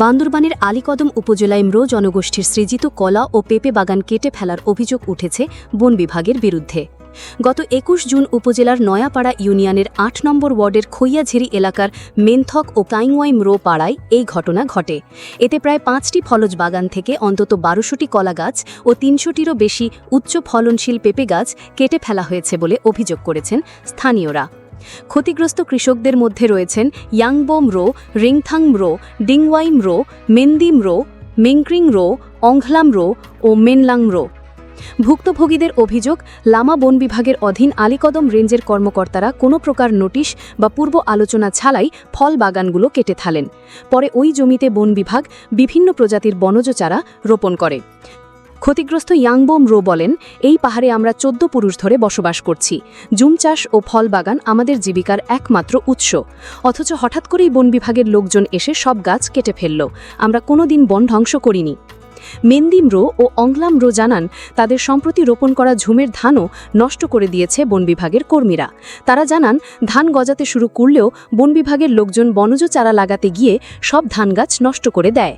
বান্দরবানের আলীকদম উপজেলায় ম্রো জনগোষ্ঠীর সৃজিত কলা ও পেঁপে বাগান কেটে ফেলার অভিযোগ উঠেছে বন বিভাগের বিরুদ্ধে। গত একুশ জুন উপজেলার নয়াপাড়া ইউনিয়নের আট নম্বর ওয়ার্ডের খৈয়াঝেরি এলাকার মেনথক ও কাইংওয়াই ম্রো পাড়ায় এই ঘটনা ঘটে। এতে প্রায় পাঁচটি ফলজ বাগান থেকে অন্তত বারোশোটি কলা গাছ ও তিনশোটিরও বেশি উচ্চ ফলনশীল পেঁপে গাছ কেটে ফেলা হয়েছে বলে অভিযোগ করেছেন স্থানীয়রা। ক্ষতিগ্রস্ত কৃষকদের মধ্যে রয়েছেন ইয়াংবোম রো, রিংথাং রো, ডিংওয়াইম রো, মেন্দিম রো, মেংক্রিং রো অংখলাম রো ও মেনলাং রো। ভুক্তভোগীদের অভিযোগ, লামা বন বিভাগের অধীন আলীকদম রেঞ্জের কর্মকর্তারা কোনো প্রকার নোটিশ বা পূর্ব আলোচনা ছাড়াই ফল বাগানগুলো কেটে থালেন। পরে ওই জমিতে বন বিভাগ বিভিন্ন প্রজাতির বনজ চারা রোপণ করে। ক্ষতিগ্রস্ত ইয়াংবোম রো বলেন, এই পাহাড়ে আমরা চোদ্দ পুরুষ ধরে বসবাস করছি। জুম চাষ ও ফল বাগান আমাদের জীবিকার একমাত্র উৎস। অথচ হঠাৎ করেই বন বিভাগের লোকজন এসে সব গাছ কেটে ফেলল। আমরা কোনোদিন বন ধ্বংস করিনি। মেন্দিম রো ও অংলাম রো জানান, তাদের সম্প্রতি রোপণ করা ঝুমের ধানও নষ্ট করে দিয়েছে বন বিভাগের কর্মীরা। তারা জানান, ধান গজাতে শুরু করলেও বন বিভাগের লোকজন বনজ চারা লাগাতে গিয়ে সব ধান গাছ নষ্ট করে দেয়।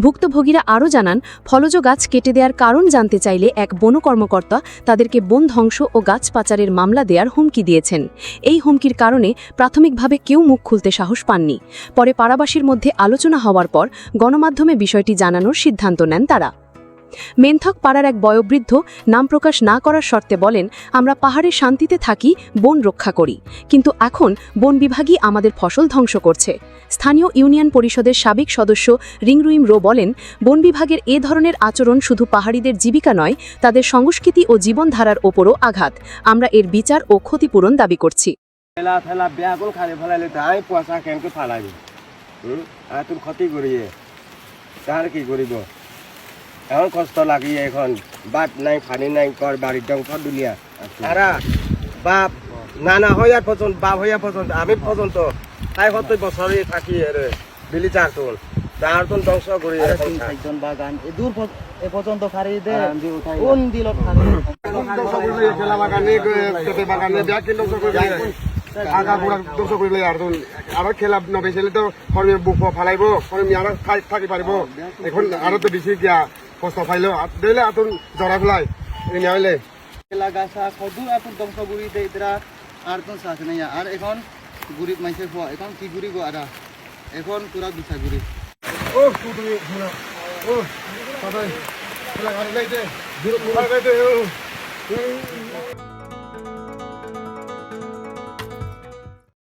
ভুক্তভোগীরা আরও জানান, ফলজ গাছ কেটে দেওয়ার কারণ জানতে চাইলে এক বন কর্মকর্তা তাদেরকে বন ধ্বংস ও গাছ পাচারের মামলা দেওয়ার হুমকি দিয়েছেন। এই হুমকির কারণে প্রাথমিকভাবে কেউ মুখ খুলতে সাহস পাননি। পরে পাড়াবাসীর মধ্যে আলোচনা হওয়ার পর গণমাধ্যমে বিষয়টি জানানোর সিদ্ধান্ত নেন তারা। মেনথক পাড়ার এক বয়োবৃদ্ধ নাম প্রকাশ না করার শর্তে বলেন, আমরা পাহাড়ে শান্তিতে থাকি, বন রক্ষা করি। কিন্তু এখন বন বিভাগই আমাদের ফসল ধ্বংস করছে। স্থানীয় ইউনিয়ন পরিষদের সাবেক সদস্য রিংরুইম রো বলেন, বন বিভাগের এ ধরনের আচরণ শুধু পাহাড়িদের জীবিকা নয়, তাদের সংস্কৃতি ও জীবনধারার ওপরও আঘাত। আমরা এর বিচার ও ক্ষতিপূরণ দাবি করছি। তার কি করিব? এখন কষ্ট লাগিয়ে এখন। বাপ নাই পানি নাই কর বাড়ির ডংফ দুলিয়া তারা বাপ নানা হইয়া পর্যন্ত বাপ হইয়া পর্যন্ত আমি পর্যন্ত তাই কত বছরে থাকি রে বিলি চারটন চারটন ধ্বংস করি চারজন বাগান দূর এ পর্যন্ত ফারি দে কোন ফারি খেলা বাগানে বাগানে বেয়া কিলো আগা আৰু খেলা নবেচিলে তো কৰ্মী বুক ফালাইব কৰ্মী আৰু খাই থাকি পাৰিব এখন আৰু তো বেছি কিয়া কষ্ট পাইলেও দিলে আৰু জৰা ফেলাই নিয়াইলে লাগাসা কদু এত ধ্বংস গুড়ি দে ইতরা আর তো সাথ নাই আর এখন গুড়ি মাইসে ফো এখন কি গুড়ি গো আরা এখন পুরা দুসা গুড়ি ও তুমি ও সদাই খেলা গাড়ি লাইতে দূর লাইতে